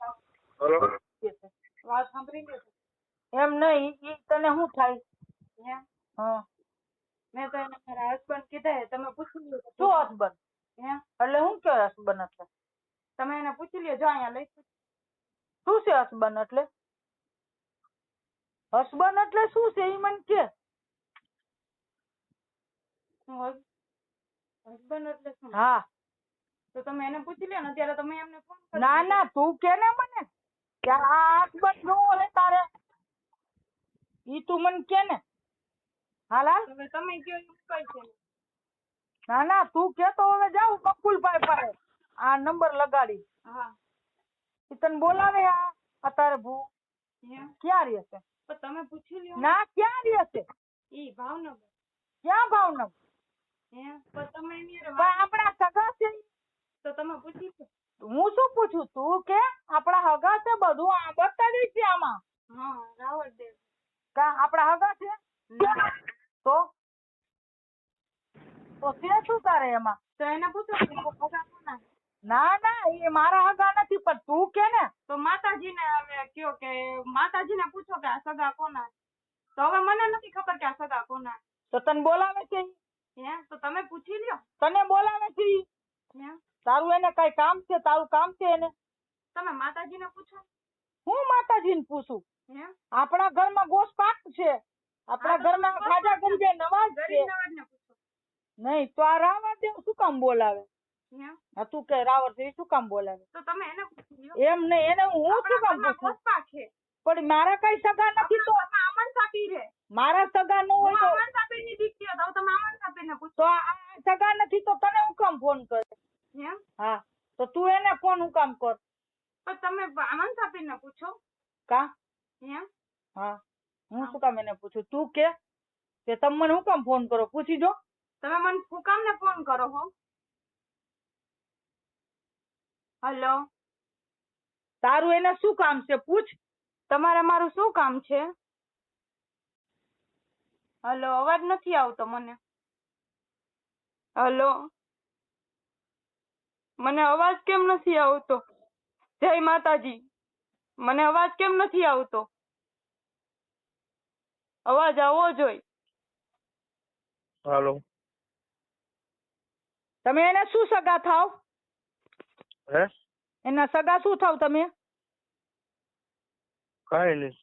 Hello વાત સાંભળી લે એમ નહીં ઈ તને શું થાય? હે? હા. મેં તો એને મારા હસબન્ડ કીધા છે, તમે પૂછી લ્યો તો શું હસબન્ડ હે? એટલે શું કે હસબન્ડ એટલે? તમે એને પૂછી લ્યો જો અહીંયા લઈ શું છે હસબન્ડ એટલે? હસબન્ડ એટલે શું છે? ઈ મને કે. હસબન્ડ એટલે શું? હા. તો તમે એને પૂછી લ્યો ને અત્યારે તમે એમને ફોન કરી ના દો. ના તું કે ને મને? કે આ હસબન્ડ નો રે તારે? ઈ તું મને કે ને. હાલ હાલ. હવે તમે કયો એમ કઈ છે? ના ના તું કે તો હવે જાઉં બકુલભાઈ પાસે. આ નંબર લગાડી. હા. ઈ તને બોલાવે આ? અત્યારે ભૂ હે? ક્યાં રહેશે તો તમે પૂછી લ્યો. ના ક્યાં રહેશે ઈ ભાવનગર. ક્યાં ભાવનગર? હે? તો તમે એની હારે પણ વાત- આપણા સગા છે ઈ. તો તમે પૂછી હું શું પૂછું? તું કે આપણા હગા છે બધું આ બતાવી છે આમાં. હા રાવળ દેવ. કા આપણા હગા છે? તો? તો તે શું તારે એમાં? તો એને પૂછો કોના? ના ના એ મારા હગા નથી પણ તું કે ને. તો માતાજીને હવે કયો કે માતાજીને પૂછો કે આ સગા કોના? તો હવે મને નથી ખબર કે આ સગા કોના. તો તને બોલાવે છે હે? તો તમે પૂછી લ્યો. તને બોલાવે છે? હે? તારું એને કઈ કામ છે? તારું કામ છે એને? તમે માતાજીને પૂછો. હું માતાજીને પૂછું? આપણા ઘરમાં ગોસ પાક છે. આપણા ઘરમાં ખાજા પાક નવાજ છે. નહીં તો આ રાવણ દેવ શું કામ બોલાવે? હતું કે રાવણ દેવ શું કામ બોલાવે? તો તમે એને એમ નહીં એને હું શું કામ પૂછું? પણ મારા કઈ સગા નથી તો અમન સાપી રે મારા સગા ન હોય તો અમન દીકરી તમે અમન સાપીને પૂછો. તો આ સગા નથી તો તને હું કામ ફોન કરે? હે? હા. તો તું એને ફોન હું કામ કર. પણ તમે આનંદ સાપી ને પૂછો. કા? હે? હા. હું શું કામ એને પૂછું? તું કે? કે તમે મને હું કામ ફોન કરો? પૂછી જો. તમે મને શું કામ ને ફોન કરો હો? હલો? તારું એને શું કામ છે? પૂછ. તમારે મારું શું કામ છે? હલો અવાજ નથી આવતો મને. હલો? મને અવાજ કેમ નથી આવતો? જય માતાજી. મને અવાજ કેમ નથી આવતો? અવાજ આવવો જોઈએ હાલો. તમે એને શું સગા થાવ? હે? એના સગા શું થાવ તમે? કાઈ નહીં.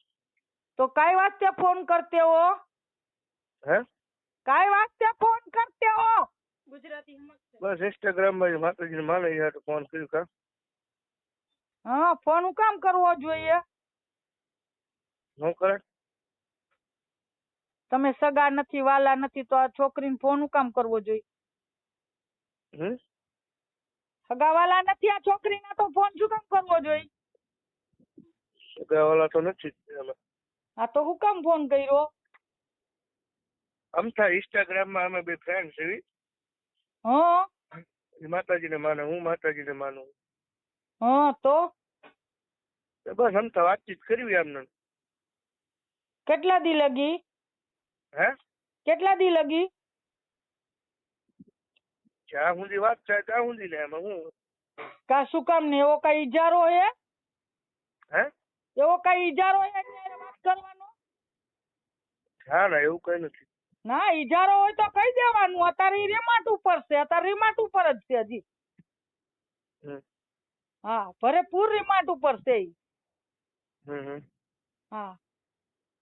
તો કઈ વાસ્તે ફોન કરતે હો? હે? કઈ વાસ્તે ફોન કરતે હો? ગુજરાતી બસ ઇન્સ્ટાગ્રામમાં માતાજીને માને હાટુ ફોન કર્યો કા? હા ફોન હું કામ કરવો જોઈએ? હું કરે? તમે સગા નથી વાલા નથી તો આ છોકરીને ફોન હું કામ કરવો જોઈએ? હમ? સગા વાલા નથી આ છોકરીને તો ફોન શું કામ કરવો જોઈએ? સગાવાલા તો નથી હા તો હું કામ ફોન કર્યો? અમથા ઇન્સ્ટાગ્રામમાં અમે બે ફ્રેન્ડ છે હા એ માતાજીને માને હું માતાજીને માનું હા તો તો બસ અમથા વાતચીત કરવી આમને કેટલા દી લગી? હે? કેટલા દી લગી? જ્યાં સુધી વાત થાય ત્યાં સુધી ને એમાં હું? કા શું કામ ને એવો કઈ ઈજારો હે? હે? એવો કઈ ઈજારો હે એની હારે વાત કરવાનો? હા ના એવું કઈ નથી. ના ઈજારો હોય તો કહી દેવાનું. અત્યારે ઈ ઉપર છે. અત્યારે રિમાટ ઉપર જ છે હજી. હા ભરેપૂર રિમાટ ઉપર છે ઈ. હમ હા.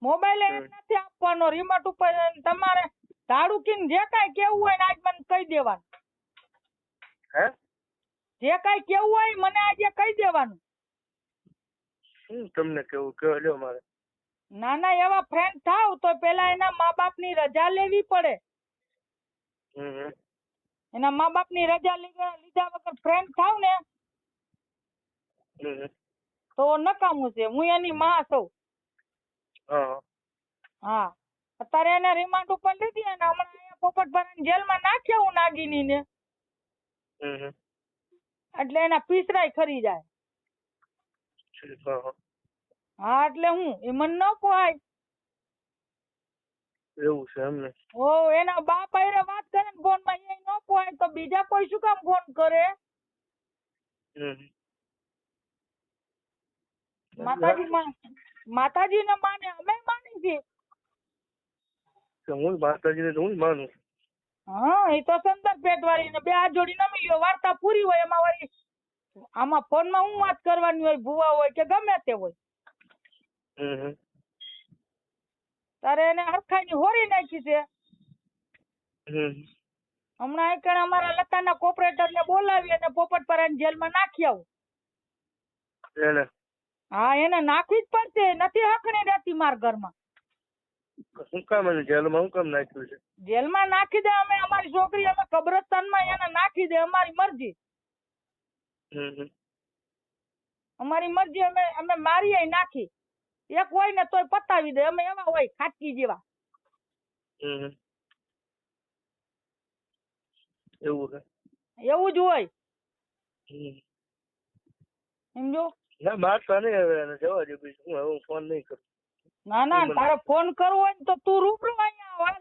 મોબાઈલ એમ નથી આપવાનો. રિમોટ ઉપર તમારે ધાડુકીને જે કાંઈ કેવું હોય ને આજ મને કહી દેવાનું. હે? જે કાંઈ કેવું હોય મને આજે કહી દેવાનું. શું તમને કેવું? કયો લ્યો મારે. નાના એવા ફ્રેન્ડ થાવ તો પેલા એના મા બાપની રજા લેવી પડે. એના મા બાપની રજા લીધા લીધા વગર ફ્રેન્ડ થાવ ને. તો નકામું છે. હું એની માં છું. હા. અત્યારે એને રિમાન્ડ ઉપર લીધી અને હમણાં અહીંયા પોપટભરાની જેલમાં નાખ્યા હું નાગીની ને એટલે એના પીસરાય ખરી જાય. હા એટલે હું એ મને ન પોહાય એવું છે એમને ઓ એના બાપ હારે વાત કરે ને ફોનમાં એ ન પોહાય તો બીજા કોઈ શું કામ ફોન કરે. માતાજી માં માતાજી ને માને અમે માની છીએ. હું માતાજી ને હું માનું. હા એ તો સંદર પેટ વાળી ને બે હાથ જોડી નમી લ્યો વાર્તા પૂરી હોય એમાં વળી. આમાં ફોનમાં હું વાત કરવાની હોય ભૂવા હોય કે ગમે તે હોય. તારે એને હરખાની હોરી નાખી છે. હમણાં એક અમારા લતાના કોપરેટર ને બોલાવી અને પોપટપરાની જેલમાં નાખી આવું. હા એને નાખવી જ પડશે. નથી હકણી રહેતી માર ઘરમાં. શું કામ એને જેલમાં શું કામ નાખ્યું છે? જેલમાં નાખી દે અમે અમારી છોકરી અમે કબ્રસ્તાનમાં એને નાખી દે અમારી મરજી. અમારી મરજી અમે અમે મારીએ નાખી. એક હોય ને તોય પતાવી દે. અમે એવા હોય ખાટકી જેવા. એવું એવું જ હોય. સમજો ના મારતા નહીં હવે એને જવા દે બીજું હું હવે ફોન નહીં કરું. ના ના તારે ફોન કરવો હોય તો તું રૂબરૂ અહીંયા આવ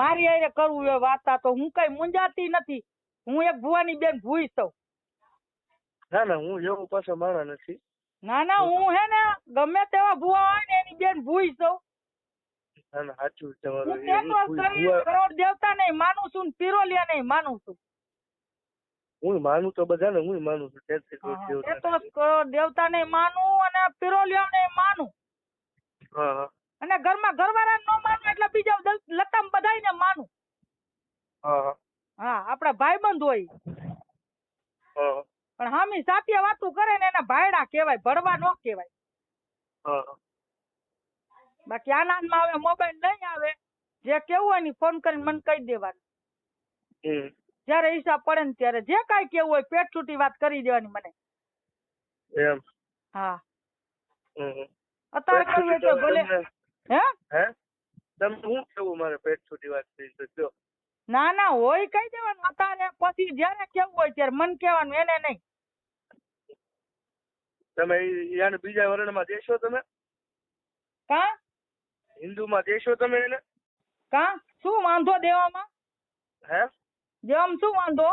મારી હારે કરવું એ વાતા તો. હું કઈ મુંજાતી નથી. હું એક ભુવાની બેન ભૂઈ છું ના ના હું એવું પાછો માણા નથી. ના ના હું હે ને ગમે તેવા ભૂવા હોય ને એની બેન ભૂઈ છું. ના ના સાચું તમારું કરોડ દેવતા નહીં માનું છું પિરોલિયા નહીં માનું છું. હું માનું તો બધાને હું માનું છું દેવતા એ કરોડ દેવતા નહીં માનું અને પિરોલિયા નહીં માનું. અને ઘરમાં ઘરવાળા નો માનું એટલે બીજા લતામ બધાયને માનું. હા આપડા ભાઈબંધ હોય. પણ હામી સાત્ય વાતું કરે ને એના ભાયડા કહેવાય ભરવા નો કહેવાય. બાકી આનંદમાં હવે મોબાઈલ નહીં આવે. જે કેવું હોય ને ફોન કરીને મને કહી દેવાનું. જયારે હિસાબ પડે ને ત્યારે જે કઈ કેવું હોય પેટ છૂટી વાત કરી દેવાની મને. એમ. હા. અત્યારે કહ્યું તો ભલે હે? હે? તમે શું કેવું મારે પેટ છૂટી વાત થઈ તો ના ના હોય કહી દેવાનું. અત્યારે પછી જયારે કેવું હોય ત્યારે મન કહેવાનું એને નહીં. તમે યાને બીજા વર્ણમાં દેશો તમે? કા? હિન્દુમાં દેશો તમે એને? કા? શું વાંધો દેવામાં? હે? દેવામાં શું વાંધો?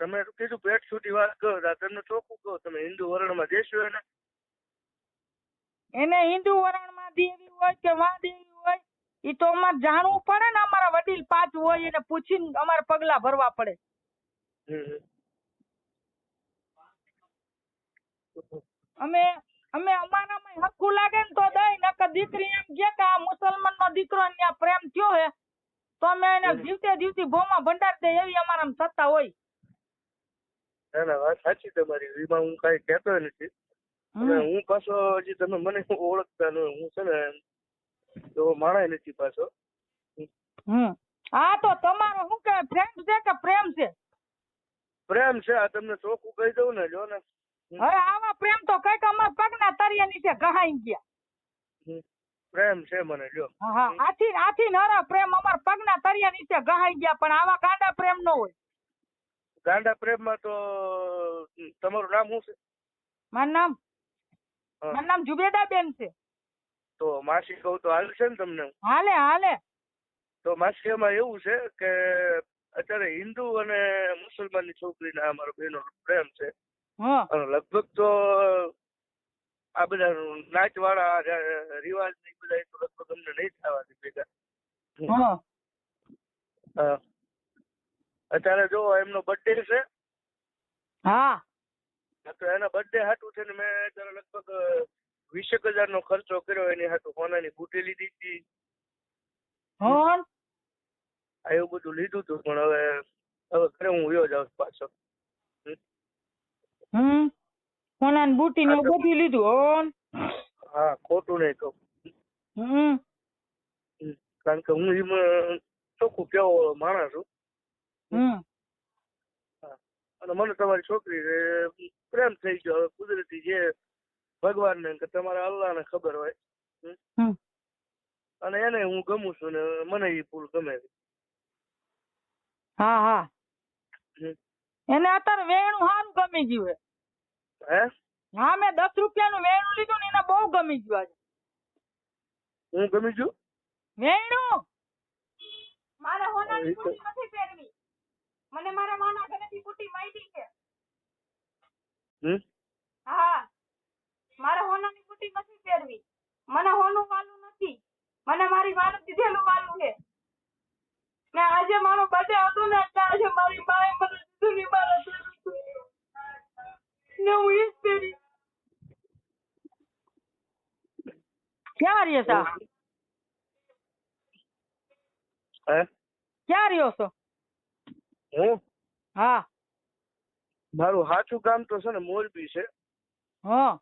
તમે કીધું પેટ છૂટી વાત કહો તમને ચોખ્ખું કહો તમે હિન્દુ વર્ણમાં દેશો એને? એને હિન્દુ વરણમાં દેવી હોય કે વા દેવી ઈ તો અમારે જાણવું પડે ને અમારા વડીલ પાંચ હોય એને પૂછીને અમારે પગલા ભરવા પડે. અમે અમે અમારામાં હક્કું લાગે ને તો દઈ નકર દીકરી એમ કે કે આ મુસલમાન નો દીકરો ત્યાં પ્રેમ થયો હે તો અમે એને જીવતે જીવતી ભોમાં ભંડાર દે એવી અમારામાં સત્તા હોય. ના ના વાત સાચી તમારી. એમાં હું કઈ કહેતો નથી. હું પાછો હજી તમે મને ઓળખતા ન. હું છે ને તો માણા નથી પાછો. હમ. હા તો તમારો શું કે ફ્રેન્ડ છે કે પ્રેમ છે? પ્રેમ છે આ તમને ચોખ્ખું કહી દઉં ને જો ને. હવે આવા પ્રેમ તો કંઈક અમારા પગના તરિયા નીચે ગહાઈ ગયા. પ્રેમ છે મને લ્યો. હા આથી આથી નરા પ્રેમ અમારા પગના તરિયા નીચે ગહાઈ ગયા પણ આવા ગાંડા પ્રેમ નો હોય. ગાંડા પ્રેમમાં તો તમારું નામ શું છે? મારું નામ? મારું નામ જુબેદા બેન છે. તો માસી કહું તો હાલશે ને તમને? હાલે હાલે. તો માસી એમાં એવું છે કે અત્યારે હિન્દુ અને મુસલમાનની છોકરીને અમારો બહેનો બેનો પ્રેમ છે. અને લગભગ તો આ બધા નાચ વાળા રિવાજ ને બધા તો લગભગ અમને નહીં થવા દે ભેગા. અત્યારે જો એમનો બર્થડે છે. હા. તો એના બર્થડે હાટું છે ને મેં અત્યારે લગભગ વીસેક હજાર નો ખર્ચો કર્યો એની હાટું સોનાની બુટી લીધી હતી હા? એવું બધું લીધું હતું પણ હવે હવે ઘરે હું વયો જાઉં પાછો. હમ? સોનાની બુટી ને બધું લીધું હો? હા ખોટું નહીં કહું. હમ. કારણ કે હું એમાં ચોખ્ખું કેવો માણસ છું. હમ? અને મને તમારી છોકરી પ્રેમ થઈ ગયો. હવે કુદરતી જે ભગવાનને કે તમારા અલ્લાહને ખબર હોય અને એને હું ગમું છું ને મને એ ફૂલ ગમે. છે હા. હા એને અત્યારે વેણું સારું ગમી ગયું હે. હે? હા મેં દસ રૂપિયાનું વેણું લીધું ને એને બહુ ગમી ગયું આજે. હું ગમી છું વેણું? મારે હોનાની એ નથી પહેરવી. મને મારા માના ઘરેથી બુટી માંગી છે. હમ હોનાની બુટી નથી પહેરવી. મને હોનું વાલું નથી. મને મારી માનું દીધેલું વાલું છે. ને આજે મારો બર્થડે હતો ને એટલે આજે મારી માએ મને દીધું ને મારા ને હું જ પહેરી. ક્યાં રહ્યો છો? ક્યાં રહ્યો છો? હું? હા. મારું સાચું કામ તો છે ને મોરબી છે. હા.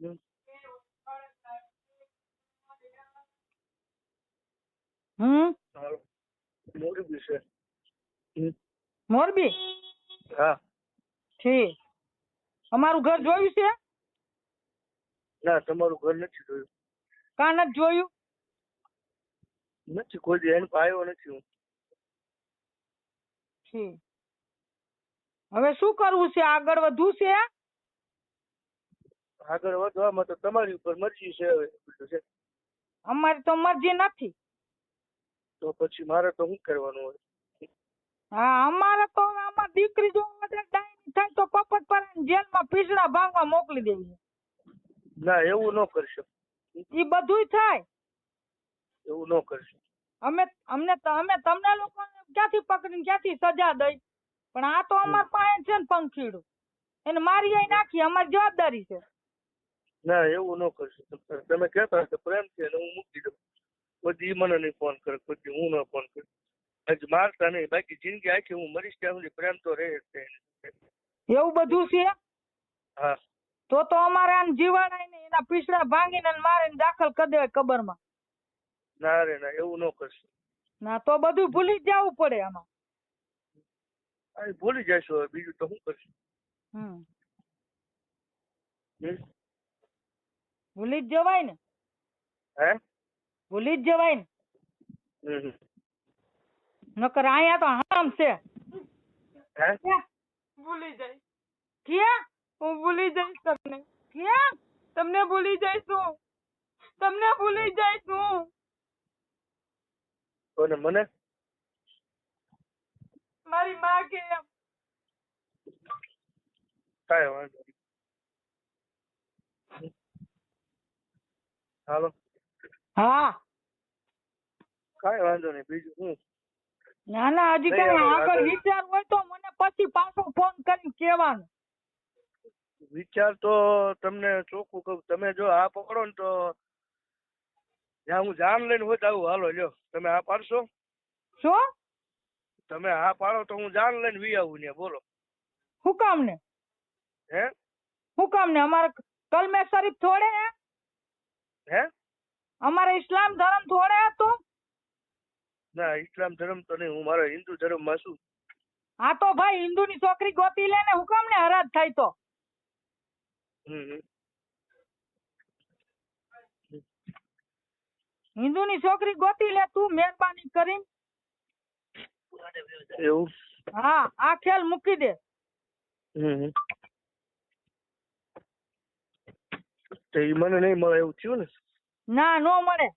હમ. મોરબી? છે મોરબી હા. ઠીક. અમારું ઘર જોયું છે? ના તમારું ઘર નથી જોયું. કા નથી જોયું? નથી કોઈ એને આવ્યો નથી હું. ઠીક. હવે શું કરવું છે? આગળ વધવું છે? આગળ વધવામાં તો તમારી ઉપર મરજી છે હવે. બધું છે. અમારી તો મરજી નથી. તો પછી મારે તો શું કરવાનું હોય? હા અમારે તો આમાં દીકરી જો ડાયની થાય તો પપટ પર જેલમાં પીસડા ભાંગવા મોકલી દેવી. ના એવું ન કરશો. એ બધુંય થાય. એવું ન કરશો. અમે અમને અમે તમને લોકોને ક્યાંથી પકડીને ક્યાંથી સજા દઈ? પણ આ તો અમાર પાસે છે ને પંખીડું. એને મારી નાખી અમારી જવાબદારી છે. ના એવું ન કરશો તમે- કહેતા કે પ્રેમ છે ને હું મૂકી દઉં. પછી મને નહીં ફોન કરે પછી હું ન ફોન કરું. આજ મારતા નહીં બાકી જિંદગી આખી હું મરીશ ત્યાં સુધી પ્રેમ તો રહે જ એવું બધું છે? હા. તો તો અમારે આને જીવાડાઈને એના પીસડા ભાંગીને અને મારીને દાખલ કરી દેવાય કબરમાં. ના રે ના એવું ન કરશો ના તો બધું ભૂલી જવું પડે આમાં. ભૂલી જશો બીજું તો શું કરશો? હમ? ભૂલી જ જવાય ને હે ભૂલી જ જવાય ને હમ હમ. નકર અહીંયા તો હામ છે હે ભૂલી જાય ક્યાં હું ભૂલી જઈશ તમને ક્યાં તમને ભૂલી જઈશું તમને ભૂલી જઈશું કોને મને મારી માં કે એમ. કાંઈ વાંધો હાલો. હા. કઈ વાંધો નહીં બીજું શું? ના ના હજી કઈ આગળ વિચાર હોય તો મને પછી પાછો ફોન કરી કહેવાનું. વિચાર તો તમને ચોખ્ખું કહું. તમે જો આ પકડો ને તો જ્યાં હું જાન લઈને હોય આવું. હાલો લ્યો તમે આ પાડશો? શું? તમે આ પાડો તો હું જાન લઈને વી આવું ને બોલો. હું કામ ને હે? હું કામ ને અમારે કલમે શરીફ થોડે હે? હે? અમારે ઇસ્લામ ધર્મ થોડે હતો. ના ઇસ્લામ ધર્મ તો નહીં હું મારા હિન્દુ ધર્મમાં છું. હા તો ભાઈ હિન્દુની છોકરી ગોતી લે ને હુકમ ને હરાજ થાય તો. હિન્દુ ની છોકરી ગોતી લે તું મહેરબાની કરીને. એવું? હા આ ખેલ મૂકી દે. હમ હમ. તો ઈ મને નહીં મળે એવું થયું ને? ના નો મળે.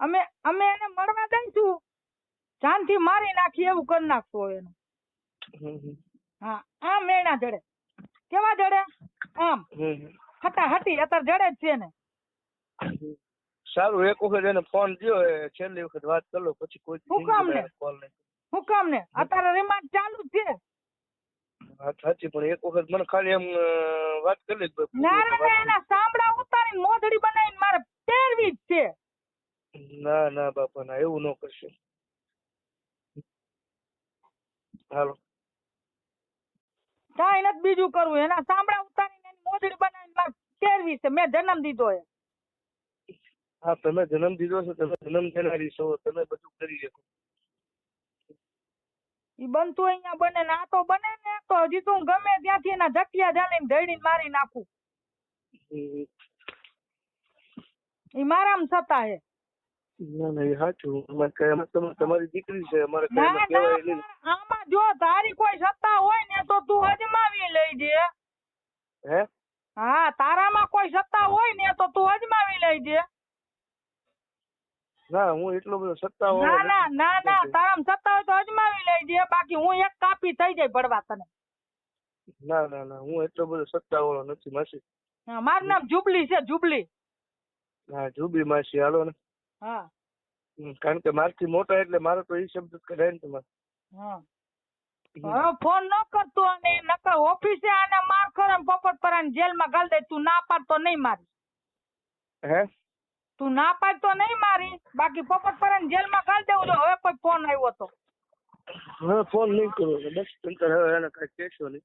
અમે અમે એને મળવા દઈશું શાંતિ મારી નાખી એવું કરી નાખશો એનું. હા આમ મેણા જડે. કેવા જડે? આમ. હમ. હટી અત્યારે જડે જ છે ને. સારું એક વખત એને ફોન દ્યો એ છેલ્લી વખત વાત કરો પછી કોઈ હું કામ ને? કોલ નહીં. હું કામ ને. અત્યારે રિમાન્ડ ચાલુ જ છે. હા સાચી પણ એક વખત મને ખાલી એમ વાત કરી લે ના ના એના સાંભળા ઉતારીને મોઢડી બનાવીને મારે પહેરવી જ છે. ના ના બાપા ના એવું ન કરશે. હાલો. કાંઈ નથી બીજું કરવું. એના સાંભળા ઉતારીને એની મોઢડી બનાવીને મારે પહેરવી છે. મેં જન્મ દીધો એ. હા તમે જન્મ દીધો છે તમે જન્મ દેનારી છો તમે બધું કરી શકો. ઈ બનતું અહીંયા બને ને આ તો બને ને તો હજી તો હું ગમે ત્યાંથી એના ઝકિયા જાલીને ધડીને મારી નાખું. ઈ મારામાં થતા હે. ના ના એ સાચું. અમારે કઈ એમાં તમારી દીકરી છે અમારે કઈ ના એમાં ના કહેવાય નહીં આમાં જો તારી કોઈ સત્તા હોય ને તો તું અજમાવી લેજે હે? હા તારામાં કોઈ સત્તા હોય ને તો તું અજમાવી લેજે ના હું એટલો બધો સત્તા ના ના ના ના તારામાં સત્તા હોય તો અજમાવી લેજે બાકી હું એક કાપી થઈ જાય ભરવા તને. ના ના ના હું એટલો બધો સત્તા વાળો નથી માસી. હા, મારું નામ જુબલી છે જુબલી. હા જુબલી માસી હાલો ને. હા. કારણ કે મારથી મોટા એટલે મારો તો એ શબ્દ કઢાય ને તમારે. હા. ફોન ન કરતો અને નકર ઓફિસે આને માર ખરમ પોપટ પરાને જેલમાં ગાલ દે તું ના પાડતો નહીં મારી. હે? તું ના પાડ તો નહીં મારી. બાકી પોપટ જેલ જેલમાં કાઢ દેવું જો હવે કોઈ ફોન આવ્યો તો. હવે ફોન નહીં કરો બસ તંતર હવે એને કઈ કહેશો નહીં.